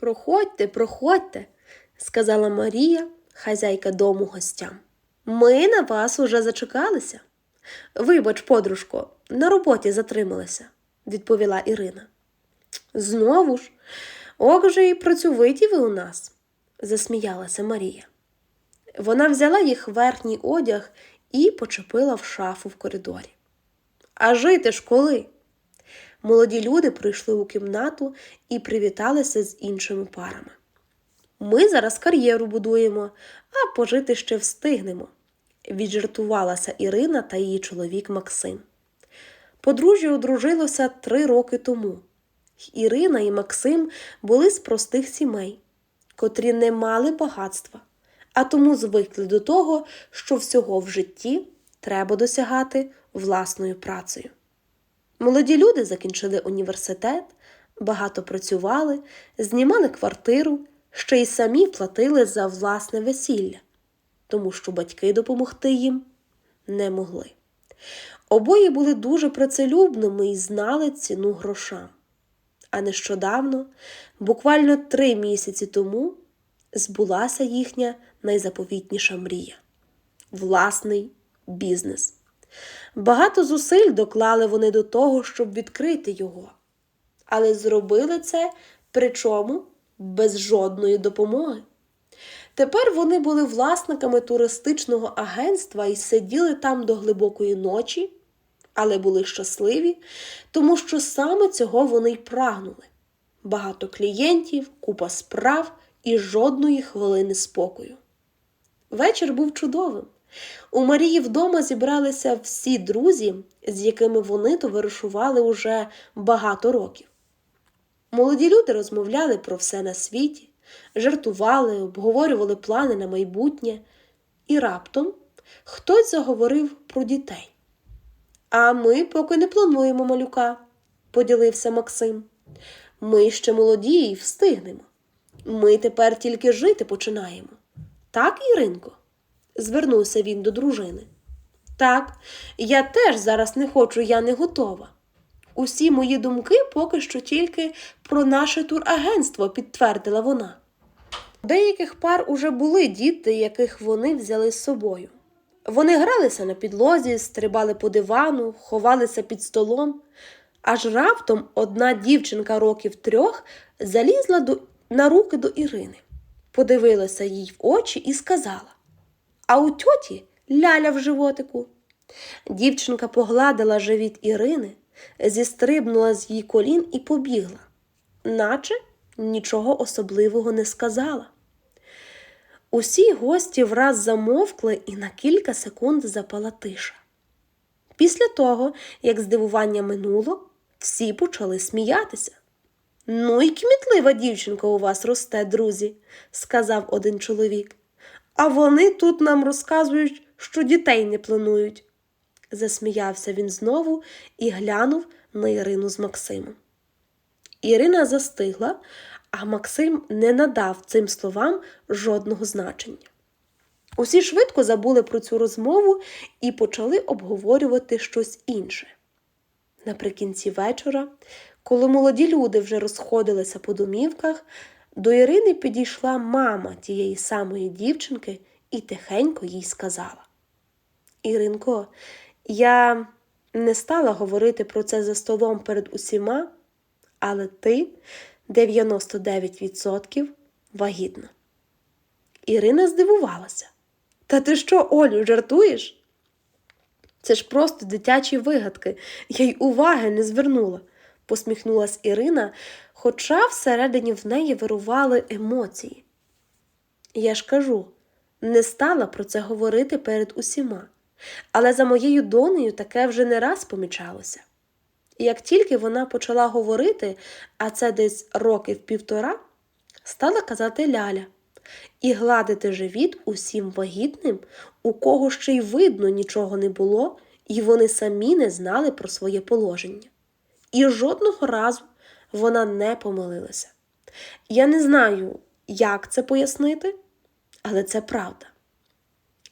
Проходьте, проходьте, сказала Марія, хазяйка дому гостям. Ми на вас уже зачекалися. Вибач, подружко, на роботі затрималася, відповіла Ірина. Знову ж, ок же і працьовиті ви у нас, засміялася Марія. Вона взяла їх верхній одяг і почепила в шафу в коридорі. А жити ж коли? Молоді люди прийшли у кімнату і привіталися з іншими парами. Ми зараз кар'єру будуємо, а пожити ще встигнемо, віджартувалася Ірина та її чоловік Максим. Подружжя одружилося три роки тому. Ірина і Максим були з простих сімей, котрі не мали багатства, а тому звикли до того, що всього в житті треба досягати власною працею. Молоді люди закінчили університет, багато працювали, знімали квартиру, ще й самі платили за власне весілля, тому що батьки допомогти їм не могли. Обоє були дуже працелюбними і знали ціну грошам. А нещодавно, буквально три місяці тому, збулася їхня найзаповітніша мрія власний бізнес. Багато зусиль доклали вони до того, щоб відкрити його, але зробили це причому без жодної допомоги. Тепер вони були власниками туристичного агентства і сиділи там до глибокої ночі, але були щасливі, тому що саме цього вони й прагнули. Багато клієнтів, купа справ і жодної хвилини спокою. Вечір був чудовим. У Марії вдома зібралися всі друзі, з якими вони товаришували уже багато років. Молоді люди розмовляли про все на світі, жартували, обговорювали плани на майбутнє, і раптом хтось заговорив про дітей. А ми поки не плануємо малюка, поділився Максим. Ми ще молоді і встигнемо. Ми тепер тільки жити починаємо. Так, Іринко? Звернувся він до дружини. Так, я теж зараз не хочу, я не готова. Усі мої думки поки що тільки про наше турагентство, підтвердила вона. Деяких пар уже були діти, яких вони взяли з собою. Вони гралися на підлозі, стрибали по дивану, ховалися під столом. Аж раптом одна дівчинка років трьох залізла до, на руки до Ірини, подивилася їй в очі і сказала А у тьоті ляля в животику. Дівчинка погладила живіт Ірини, зістрибнула з її колін і побігла, наче нічого особливого не сказала. Усі гості враз замовкли і на кілька секунд запала тиша. Після того, як здивування минуло, всі почали сміятися. Ну і кмітлива дівчинка у вас росте, друзі, сказав один чоловік. А вони тут нам розказують, що дітей не планують. Засміявся він знову і глянув на Ірину з Максимом. Ірина застигла, а Максим не надав цим словам жодного значення. Усі швидко забули про цю розмову і почали обговорювати щось інше. Наприкінці вечора, коли молоді люди вже розходилися по домівках, до Ірини підійшла мама тієї самої дівчинки і тихенько їй сказала: Іринко, я не стала говорити про це за столом перед усіма, але ти 99% вагітна. Ірина здивувалася. Та ти що, Олю, жартуєш? Це ж просто дитячі вигадки, я й уваги не звернула, посміхнулась Ірина, хоча всередині в неї вирували емоції. Я ж кажу, не стала про це говорити перед усіма, але за моєю донею таке вже не раз помічалося. І як тільки вона почала говорити, а це десь років півтора, стала казати Ляля і гладити живіт усім вагітним, у кого ще й видно нічого не було, і вони самі не знали про своє положення. І жодного разу вона не помилилася. Я не знаю, як це пояснити, але це правда.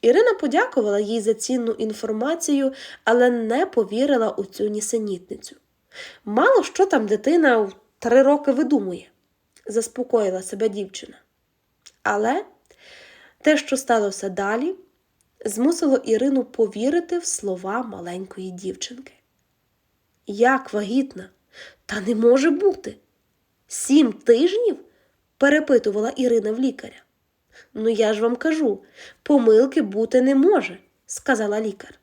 Ірина подякувала їй за цінну інформацію, але не повірила у цю нісенітницю. Мало що там дитина в три роки видумує. заспокоїла себе дівчина. Але те, що сталося далі, змусило Ірину повірити в слова маленької дівчинки. Як вагітна? Та не може бути. Сім тижнів? перепитувала Ірина в лікаря. Ну, я ж вам кажу, помилки бути не може, сказала лікар.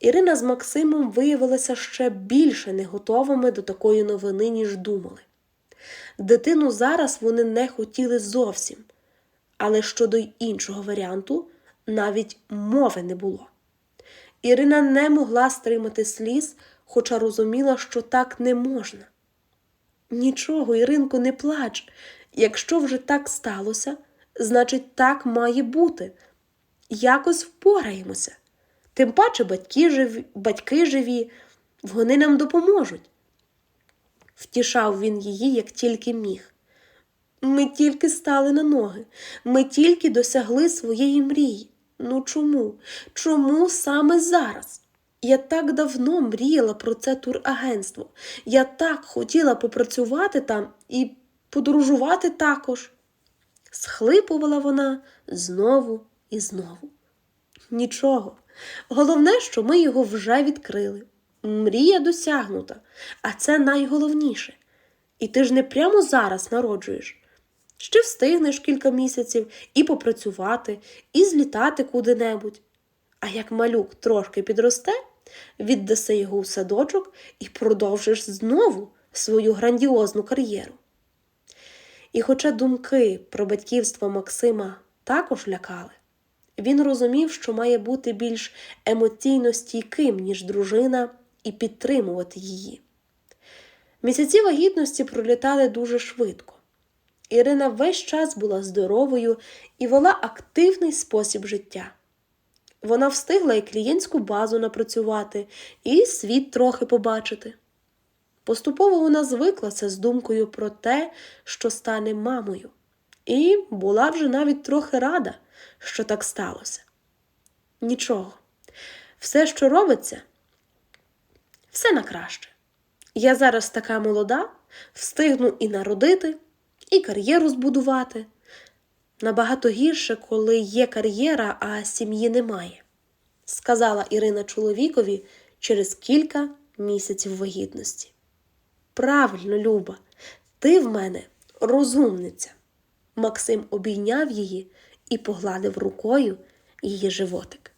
Ірина з Максимом виявилися ще більше не готовими до такої новини, ніж думали. Дитину зараз вони не хотіли зовсім, але щодо іншого варіанту навіть мови не було. Ірина не могла стримати сліз, хоча розуміла, що так не можна. Нічого, Іринко, не плач. Якщо вже так сталося, значить, так має бути. Якось впораємося. Тим паче батьки живі, батьки живі, вони нам допоможуть. Втішав він її, як тільки міг. Ми тільки стали на ноги, ми тільки досягли своєї мрії. Ну чому? Чому саме зараз? Я так давно мріяла про це турагентство. Я так хотіла попрацювати там і подорожувати також. Схлипувала вона знову і знову. Нічого. Головне, що ми його вже відкрили. Мрія досягнута, а це найголовніше. І ти ж не прямо зараз народжуєш. Ще встигнеш кілька місяців і попрацювати, і злітати куди-небудь. А як малюк трошки підросте, віддаси його у садочок і продовжиш знову свою грандіозну кар'єру. І хоча думки про батьківство Максима також лякали, він розумів, що має бути більш емоційно стійким, ніж дружина, і підтримувати її. Місяці вагітності пролітали дуже швидко. Ірина весь час була здоровою і вела активний спосіб життя. Вона встигла і клієнтську базу напрацювати, і світ трохи побачити. Поступово вона звиклася з думкою про те, що стане мамою, і була вже навіть трохи рада, що так сталося. Нічого, все, що робиться, все на краще. Я зараз така молода, встигну і народити, і кар'єру збудувати. Набагато гірше, коли є кар'єра, а сім'ї немає, сказала Ірина чоловікові через кілька місяців вагітності. Правильно, Люба, ти в мене розумниця. Максим обійняв її і погладив рукою її животик.